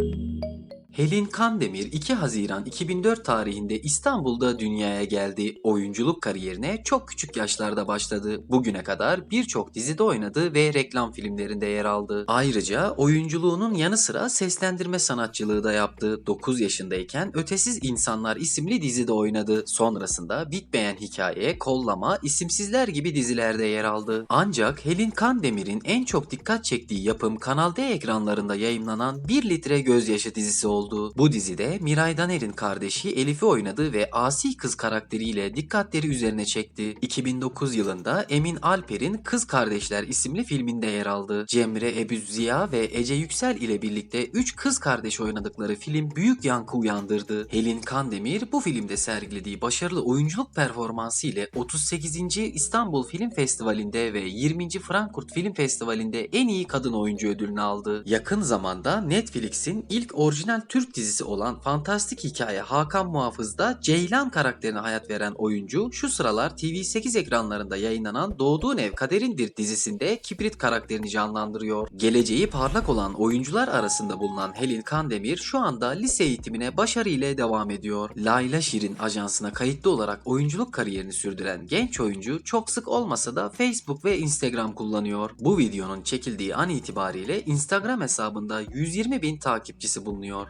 thank you Helin Kandemir 2 Haziran 2004 tarihinde İstanbul'da dünyaya geldi. Oyunculuk kariyerine çok küçük yaşlarda başladı. Bugüne kadar birçok dizide oynadı ve reklam filmlerinde yer aldı. Ayrıca oyunculuğunun yanı sıra seslendirme sanatçılığı da yaptı. 9 yaşındayken Ötesiz İnsanlar isimli dizide oynadı. Sonrasında Bitmeyen Hikaye, Kollama, İsimsizler gibi dizilerde yer aldı. Ancak Helin Kandemir'in en çok dikkat çektiği yapım Kanal D ekranlarında yayımlanan 1 Litre Gözyaşı dizisi oldu. Bu dizide Miray Daner'in kardeşi Elif'i oynadı ve asi kız karakteriyle dikkatleri üzerine çekti. 2009 yılında Emin Alper'in Kız Kardeşler isimli filminde yer aldı. Cemre Ebüz Ziya ve Ece Yüksel ile birlikte 3 kız kardeş oynadıkları film büyük yankı uyandırdı. Helin Kandemir bu filmde sergilediği başarılı oyunculuk performansı ile 38. İstanbul Film Festivali'nde ve 20. Frankfurt Film Festivali'nde en iyi kadın oyuncu ödülünü aldı. Yakın zamanda Netflix'in ilk orijinal Türk dizisi olan Fantastik Hikaye Hakan Muhafız'da Ceylan karakterine hayat veren oyuncu şu sıralar TV8 ekranlarında yayınlanan Doğduğun Ev Kaderindir dizisinde Kibrit karakterini canlandırıyor. Geleceği parlak olan oyuncular arasında bulunan Helin Kandemir şu anda lise eğitimine başarıyla devam ediyor. Layla Şirin ajansına kayıtlı olarak oyunculuk kariyerini sürdüren genç oyuncu çok sık olmasa da Facebook ve Instagram kullanıyor. Bu videonun çekildiği an itibariyle Instagram hesabında 120 bin takipçisi bulunuyor.